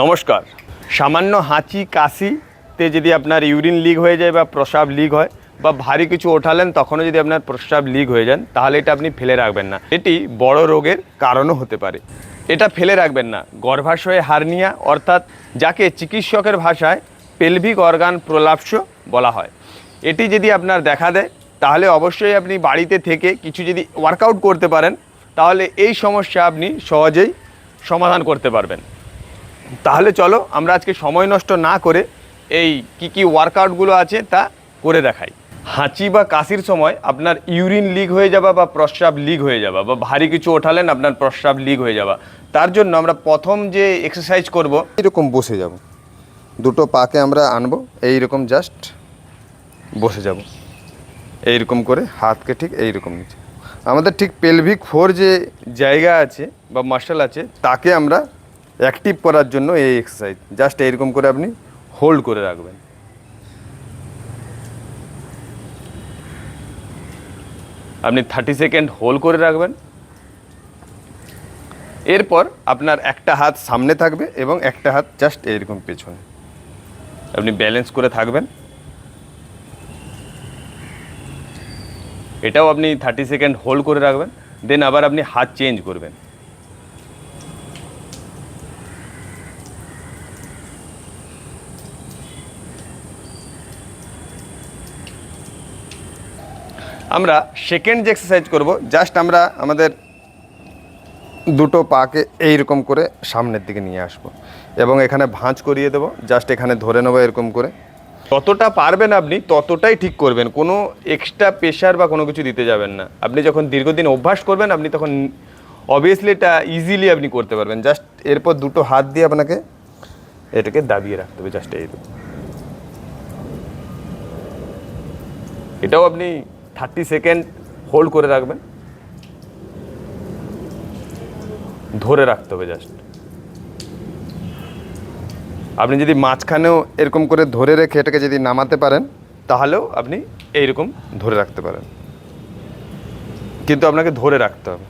নমস্কার। সামান্য হাঁচি কাশিতে যদি আপনার ইউরিন লিক হয়ে যায় বা প্রস্রাব লিক হয় বা ভারী কিছু ওঠালেন তখনও যদি আপনার প্রস্রাব লিক হয়ে যান, তাহলে এটা আপনি ফেলে রাখবেন না। এটি বড় রোগের কারণও হতে পারে। এটা ফেলে রাখবেন না। গর্ভাশয়ে হার্নিয়া অর্থাৎ যাকে চিকিৎসকের ভাষায় পেলভিক অর্গান প্রলাপস বলা হয়। এটি যদি আপনার দেখা দেয়, তাহলে অবশ্যই আপনি বাড়িতে থেকে কিছু যদি ওয়ার্কআউট করতে পারেন, তাহলে এই সমস্যা আপনি সহজেই সমাধান করতে পারবেন। তাহলে চলো আমরা আজকে সময় নষ্ট না করে এই কি কি ওয়ার্কআউটগুলো আছে তা করে দেখাই। হাঁচি বা কাশির সময় আপনার ইউরিন লিক হয়ে যাওয়া বা প্রস্রাব লিক হয়ে যাওয়া বা ভারী কিছু ওঠালেন আপনার প্রস্রাব লিক হয়ে যাওয়া তার জন্য আমরা প্রথম যে এক্সারসাইজ করব এরকম বসে যাব। দুটো পাকে আমরা আনব, এইরকম জাস্ট বসে যাব। এইরকম করে হাতকে ঠিক এইরকম নিচে। আমাদের ঠিক পেলভিক ফোর যে জায়গা আছে বা মার্শাল আছে, তাকে আমরা অ্যাক্টিভ করার জন্য এই এক্সারসাইজ জাস্ট এইরকম করে আপনি হোল্ড করে রাখবেন। আপনি থার্টি সেকেন্ড হোল্ড করে রাখবেন। এরপর আপনার একটা হাত সামনে থাকবে এবং একটা হাত জাস্ট এইরকম পেছনে। আপনি ব্যালেন্স করে থাকবেন। এটাও আপনি থার্টি সেকেন্ড হোল্ড করে রাখবেন। দেন আবার আপনি হাত চেঞ্জ করবেন। আমরা সেকেন্ড যে এক্সারসাইজ করব জাস্ট আমরা আমাদের দুটো পাকে এইরকম করে সামনের দিকে নিয়ে আসব। এবং এখানে ভাঁজ করিয়ে দেবো জাস্ট এখানে ধরে নেব এরকম করে। যতটা পারবেন আপনি ততটাই ঠিক করবেন, কোনো এক্সট্রা প্রেশার বা কোনো কিছু দিতে যাবেন না। আপনি যখন দীর্ঘদিন অভ্যাস করবেন, আপনি তখন অবভিয়াসলি এটা ইজিলি আপনি করতে পারবেন। জাস্ট এরপর দুটো হাত দিয়ে আপনাকে এটাকে দাবিয়ে রাখতে হবে জাস্ট এই এটাও আপনি থার্টি সেকেন্ড হোল্ড করে রাখবেন। ধরে রাখতে হবে জাস্ট। আপনি যদি মাঝখানেও এরকম করে ধরে রেখে এটাকে যদি নামাতে পারেন, তাহলেও আপনি এইরকম ধরে রাখতে পারেন। কিন্তু আপনাকে ধরে রাখতে হবে।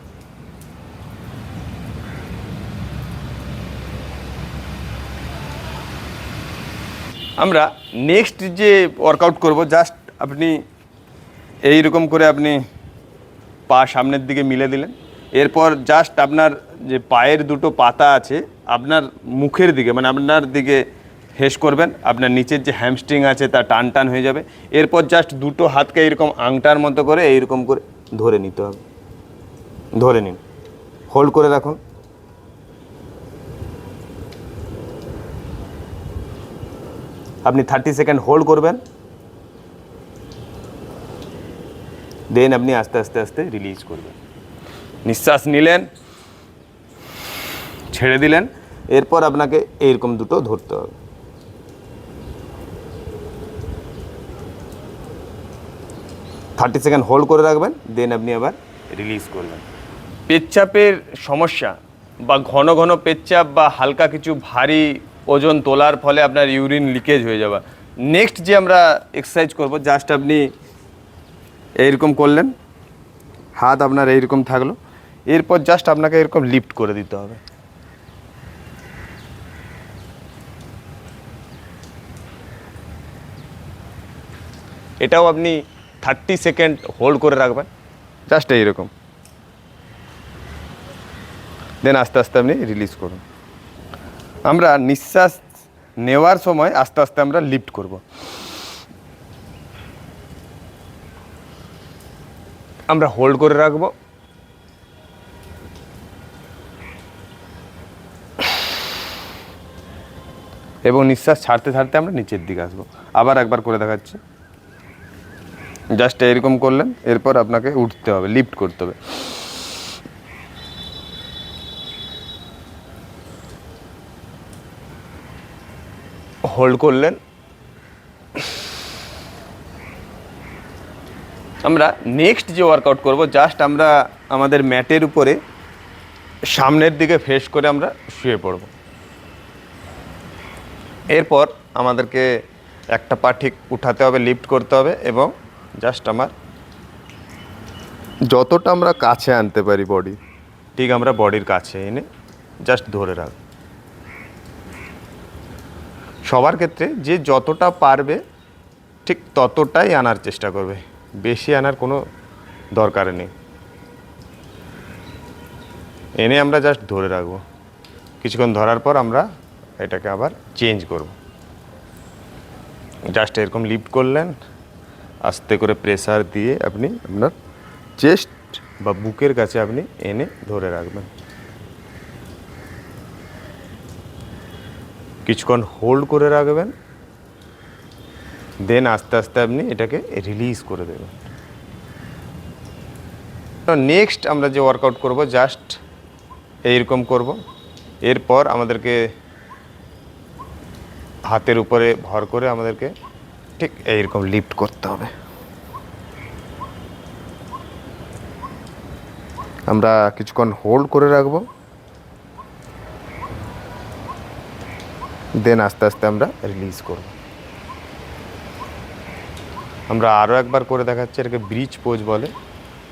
আমরা নেক্সট যে ওয়ার্কআউট করব, জাস্ট আপনি এই রকম করে আপনি পা সামনের দিকে মিলে দিলেন। এরপর জাস্ট আপনার যে পায়ের দুটো পাতা আছে, আপনার মুখের দিকে মানে আপনার দিকে হেস করবেন, আপনার নিচের যে হ্যামস্ট্রিং আছে তা টান টান হয়ে যাবে। এরপর জাস্ট দুটো হাতকে এইরকম আংটার মতো করে এইরকম করে ধরে নিতে হবে। ধরে নিন। হোল্ড করে রাখুন। আপনি থার্টি সেকেন্ড হোল্ড করবেন। দেন আপনি আস্তে আস্তে আস্তে রিলিজ করবেন। নিঃশ্বাস নিলেন, ছেড়ে দিলেন, এরপর আপনাকে এইরকম দুটো ধরতে হবে। থার্টি সেকেন্ড হোল্ড করে রাখবেন, দেন আপনি আবার রিলিজ করবেন। পেচ্ছাপের সমস্যা বা ঘন ঘন পেচ্ছাপ বা হালকা কিছু ভারী ওজন তোলার ফলে আপনার ইউরিন লিকেজ হয়ে যাবে। নেক্সট যে আমরা এক্সারসাইজ করব জাস্ট আপনি এইরকম করলেন, হাত আপনার এইরকম থাকল, এরপর জাস্ট আপনাকে এরকম লিফট করে দিতে হবে। এটাও আপনি থার্টি সেকেন্ড হোল্ড করে রাখবেন জাস্ট এইরকম। দেন আস্তে আস্তে আপনি রিলিজ করুন। আমরা নিঃশ্বাস নেওয়ার সময় আস্তে আস্তে আমরা লিফট করব। আমরা হোল্ড করে রাখব। এবং নিঃশ্বাস ছাড়তে ছাড়তে আমরা নিচের দিকে আসব। আবার একবার করে দেখাচ্ছি। জাস্ট এরকম করলেন, এরপর আপনাকে উঠতে হবে লিফট করতে হবে। হোল্ড করলেন আমরা নেক্সট যে ওয়ার্কআউট করব জাস্ট আমরা আমাদের ম্যাটের উপরে সামনের দিকে ফেস করে আমরা শুয়ে পড়ব। এরপর আমাদেরকে একটা পা ঠিক উঠাতে হবে লিফট করতে হবে এবং জাস্ট আমার যতটা আমরা কাছে আনতে পারি বডি ঠিক আমরা বডির কাছে এনে জাস্ট ধরে রাখ। সবার ক্ষেত্রে যে যতটা পারবে, ঠিক ততটাই আনার চেষ্টা করবে। বেশি আনার কোনো দরকার নেই। এনে আমরা জাস্ট ধরে রাখব। কিছুক্ষণ ধরার পর আমরা এটাকে আবার চেঞ্জ করব। জাস্ট এরকম লিফট করলেন, আস্তে করে প্রেসার দিয়ে আপনি আপনার চেস্ট বা বুকের কাছে আপনি এনে ধরে রাখবেন। কিছুক্ষণ হোল্ড করে রাখবেন। দেন আস্তে আস্তে আপনি এটাকে রিলিজ করে দেবেন। নেক্সট আমরা যে ওয়ার্কআউট করব জাস্ট এইরকম করব। এরপর আমাদেরকে হাতের উপরে ভর করে আমাদেরকে ঠিক এইরকম লিফট করতে হবে। আমরা কিছুক্ষণ হোল্ড করে রাখব। দেন আস্তে আস্তে আমরা রিলিজ করব। আমরা আরও একবার করে দেখাচ্ছি, এটাকে ব্রিজ পোজ বলে।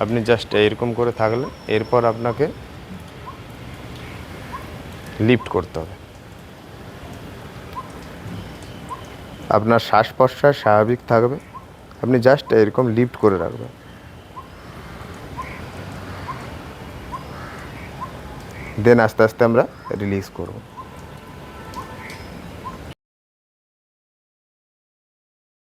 আপনি জাস্ট এরকম করে থাকলে, এরপর আপনাকে লিফট করতে হবে। আপনার শ্বাস প্রশ্বাস স্বাভাবিক থাকবে, আপনি জাস্ট এরকম লিফট করে রাখবেন। দেন আস্তে আস্তে আমরা রিলিজ করব।